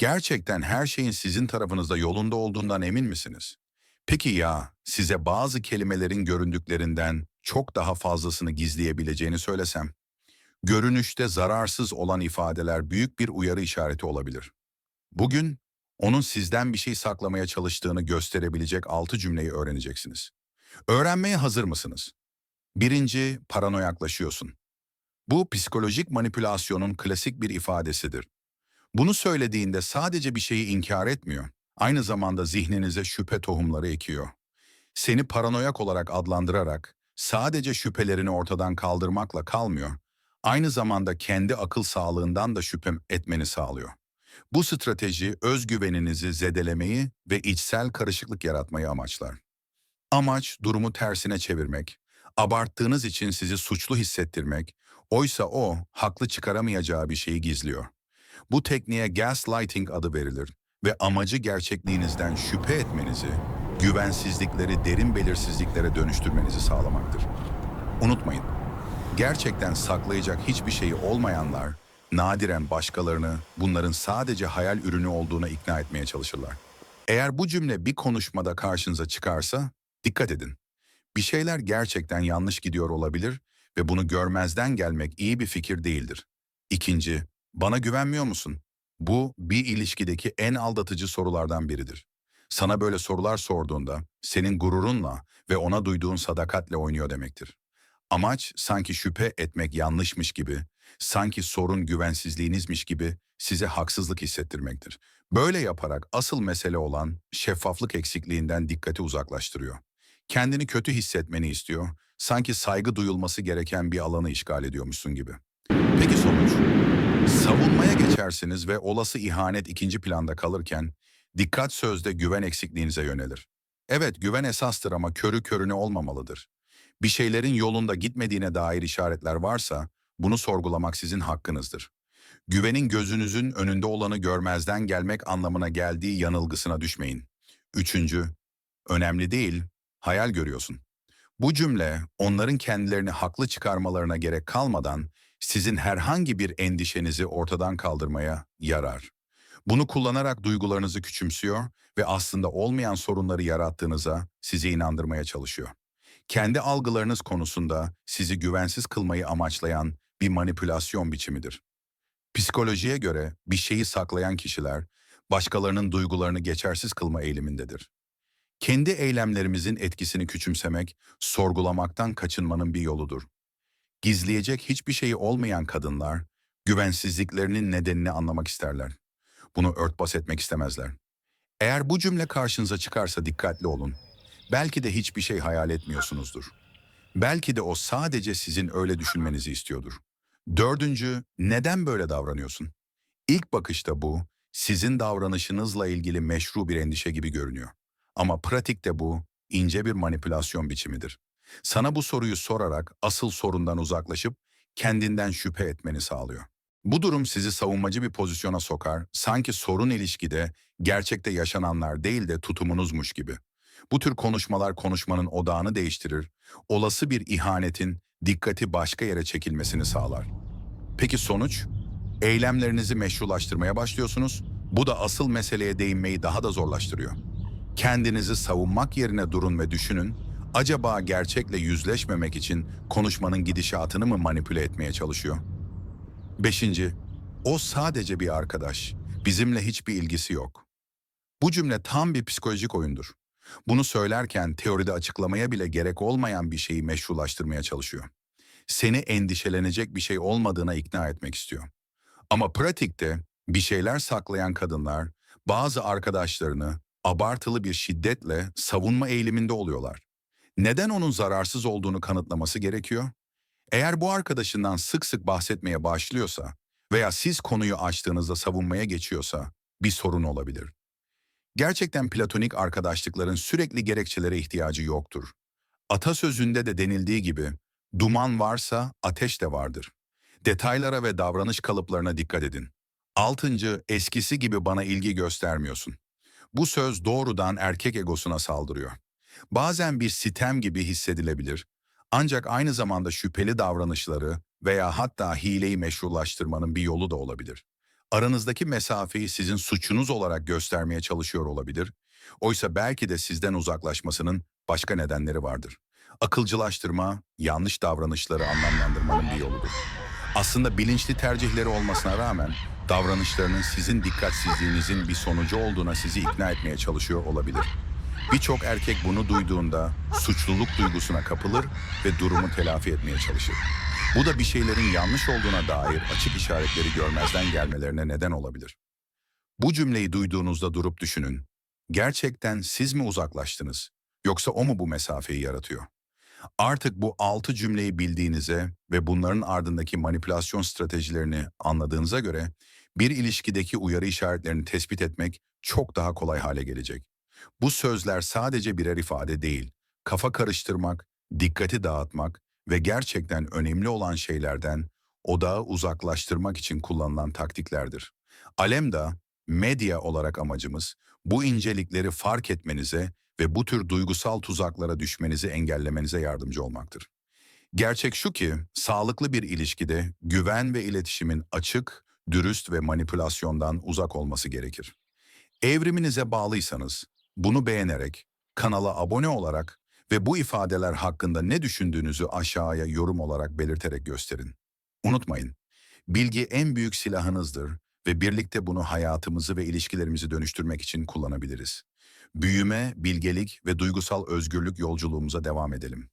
Gerçekten her şeyin sizin tarafınızda yolunda olduğundan emin misiniz? Peki ya size bazı kelimelerin göründüklerinden çok daha fazlasını gizleyebileceğini söylesem? Görünüşte zararsız olan ifadeler büyük bir uyarı işareti olabilir. Bugün onun sizden bir şey saklamaya çalıştığını gösterebilecek altı cümleyi öğreneceksiniz. Öğrenmeye hazır mısınız? Birinci, paranoyaklaşıyorsun. Bu psikolojik manipülasyonun klasik bir ifadesidir. Bunu söylediğinde sadece bir şeyi inkar etmiyor. Aynı zamanda zihninize şüphe tohumları ekiyor. Seni paranoyak olarak adlandırarak sadece şüphelerini ortadan kaldırmakla kalmıyor. Aynı zamanda kendi akıl sağlığından da şüphe etmeni sağlıyor. Bu strateji özgüveninizi zedelemeyi ve içsel karışıklık yaratmayı amaçlar. Amaç durumu tersine çevirmek, abarttığınız için sizi suçlu hissettirmek, oysa o haklı çıkaramayacağı bir şeyi gizliyor. Bu tekniğe gaslighting adı verilir ve amacı gerçekliğinizden şüphe etmenizi, güvensizlikleri derin belirsizliklere dönüştürmenizi sağlamaktır. Unutmayın, gerçekten saklayacak hiçbir şeyi olmayanlar, nadiren başkalarını bunların sadece hayal ürünü olduğuna ikna etmeye çalışırlar. Eğer bu cümle bir konuşmada karşınıza çıkarsa, dikkat edin. Bir şeyler gerçekten yanlış gidiyor olabilir ve bunu görmezden gelmek iyi bir fikir değildir. İkinci, bana güvenmiyor musun? Bu bir ilişkideki en aldatıcı sorulardan biridir. Sana böyle sorular sorduğunda senin gururunla ve ona duyduğun sadakatle oynuyor demektir. Amaç sanki şüphe etmek yanlışmış gibi, sanki sorun güvensizliğinizmiş gibi size haksızlık hissettirmektir. Böyle yaparak asıl mesele olan şeffaflık eksikliğinden dikkati uzaklaştırıyor. Kendini kötü hissetmeni istiyor, sanki saygı duyulması gereken bir alanı işgal ediyormuşsun gibi. Peki sonuç? Savunmaya geçersiniz ve olası ihanet ikinci planda kalırken dikkat sözde güven eksikliğinize yönelir. Evet güven esastır ama körü körüne olmamalıdır. Bir şeylerin yolunda gitmediğine dair işaretler varsa bunu sorgulamak sizin hakkınızdır. Güvenin gözünüzün önünde olanı görmezden gelmek anlamına geldiği yanılgısına düşmeyin. Üçüncü, önemli değil, hayal görüyorsun. Bu cümle onların kendilerini haklı çıkarmalarına gerek kalmadan sizin herhangi bir endişenizi ortadan kaldırmaya yarar. Bunu kullanarak duygularınızı küçümsüyor ve aslında olmayan sorunları yarattığınıza sizi inandırmaya çalışıyor. Kendi algılarınız konusunda sizi güvensiz kılmayı amaçlayan bir manipülasyon biçimidir. Psikolojiye göre bir şeyi saklayan kişiler başkalarının duygularını geçersiz kılma eğilimindedir. Kendi eylemlerimizin etkisini küçümsemek, sorgulamaktan kaçınmanın bir yoludur. Gizleyecek hiçbir şeyi olmayan kadınlar, güvensizliklerinin nedenini anlamak isterler. Bunu örtbas etmek istemezler. Eğer bu cümle karşınıza çıkarsa dikkatli olun. Belki de hiçbir şey hayal etmiyorsunuzdur. Belki de o sadece sizin öyle düşünmenizi istiyordur. Dördüncü, neden böyle davranıyorsun? İlk bakışta bu, sizin davranışınızla ilgili meşru bir endişe gibi görünüyor. Ama pratikte bu, ince bir manipülasyon biçimidir. Sana bu soruyu sorarak asıl sorundan uzaklaşıp kendinden şüphe etmeni sağlıyor. Bu durum sizi savunmacı bir pozisyona sokar, sanki sorun ilişkide gerçekte yaşananlar değil de tutumunuzmuş gibi. Bu tür konuşmalar konuşmanın odağını değiştirir, olası bir ihanetin dikkati başka yere çekilmesini sağlar. Peki sonuç? Eylemlerinizi meşrulaştırmaya başlıyorsunuz, bu da asıl meseleye değinmeyi daha da zorlaştırıyor. Kendinizi savunmak yerine durun ve düşünün, acaba gerçekle yüzleşmemek için konuşmanın gidişatını mı manipüle etmeye çalışıyor? Beşinci, o sadece bir arkadaş, bizimle hiçbir ilgisi yok. Bu cümle tam bir psikolojik oyundur. Bunu söylerken teoride açıklamaya bile gerek olmayan bir şeyi meşrulaştırmaya çalışıyor. Seni endişelenecek bir şey olmadığına ikna etmek istiyor. Ama pratikte bir şeyler saklayan kadınlar bazı arkadaşlarını abartılı bir şiddetle savunma eğiliminde oluyorlar. Neden onun zararsız olduğunu kanıtlaması gerekiyor? Eğer bu arkadaşından sık sık bahsetmeye başlıyorsa veya siz konuyu açtığınızda savunmaya geçiyorsa bir sorun olabilir. Gerçekten platonik arkadaşlıkların sürekli gerekçelere ihtiyacı yoktur. Atasözünde de denildiği gibi, duman varsa ateş de vardır. Detaylara ve davranış kalıplarına dikkat edin. Altıncı, eskisi gibi bana ilgi göstermiyorsun. Bu söz doğrudan erkek egosuna saldırıyor. Bazen bir sitem gibi hissedilebilir, ancak aynı zamanda şüpheli davranışları veya hatta hileyi meşrulaştırmanın bir yolu da olabilir. Aranızdaki mesafeyi sizin suçunuz olarak göstermeye çalışıyor olabilir. Oysa belki de sizden uzaklaşmasının başka nedenleri vardır. Akılcılaştırma, yanlış davranışları anlamlandırmanın bir yoludur. Aslında bilinçli tercihleri olmasına rağmen davranışlarının sizin dikkatsizliğinizin bir sonucu olduğuna sizi ikna etmeye çalışıyor olabilir. Birçok erkek bunu duyduğunda suçluluk duygusuna kapılır ve durumu telafi etmeye çalışır. Bu da bir şeylerin yanlış olduğuna dair açık işaretleri görmezden gelmelerine neden olabilir. Bu cümleyi duyduğunuzda durup düşünün. Gerçekten siz mi uzaklaştınız? Yoksa o mu bu mesafeyi yaratıyor? Artık bu altı cümleyi bildiğinize ve bunların ardındaki manipülasyon stratejilerini anladığınıza göre bir ilişkideki uyarı işaretlerini tespit etmek çok daha kolay hale gelecek. Bu sözler sadece birer ifade değil, kafa karıştırmak, dikkati dağıtmak ve gerçekten önemli olan şeylerden odağı uzaklaştırmak için kullanılan taktiklerdir. Alemda medya olarak amacımız bu incelikleri fark etmenize ve bu tür duygusal tuzaklara düşmenizi engellemenize yardımcı olmaktır. Gerçek şu ki, sağlıklı bir ilişkide güven ve iletişimin açık, dürüst ve manipülasyondan uzak olması gerekir. Evriminize bağlıysanız, bunu beğenerek, kanala abone olarak ve bu ifadeler hakkında ne düşündüğünüzü aşağıya yorum olarak belirterek gösterin. Unutmayın, bilgi en büyük silahınızdır ve birlikte bunu hayatımızı ve ilişkilerimizi dönüştürmek için kullanabiliriz. Büyüme, bilgelik ve duygusal özgürlük yolculuğumuza devam edelim.